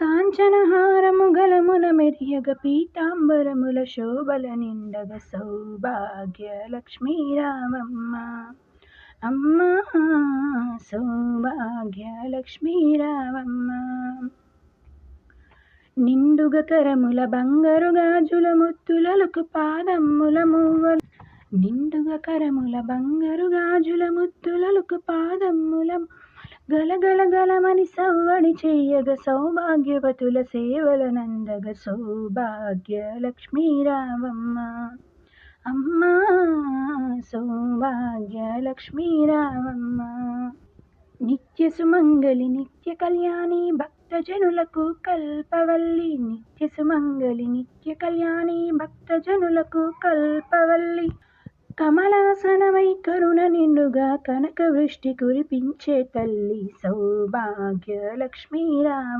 కాంచనహారము గలమున మెరియగ పీతాంబరముల శోభల నిండగ సౌభాగ్య లక్ష్మీ రామమ్మ అమ్మ సౌభాగ్య లక్ష్మీ రామమ్మ నిండుగ కరముల బంగారు గాజుల ముత్తులకు పాదమ్ముల మువ్వలు. నిండుగ కరముల బంగారు గాజుల ముత్తులకు పాదమ్ముల గలగల గలమని సవ్వడి చెయ్యగ సౌభాగ్యవతుల సేవల నందగ సౌభాగ్య లక్ష్మీ అమ్మా సౌభాగ్య లక్ష్మీరావమ్మ నిత్య సుమంగళి నిత్య కళ్యాణి భక్తజనులకు కల్పవల్లి. నిత్య సుమంగళి నిత్య కళ్యాణి భక్తజనులకు కల్పవల్లి. కమలాసనమై కరుణ నిండుగా కనక వృష్టి కురిపించే తల్లి సౌభాగ్య లక్ష్మీరామ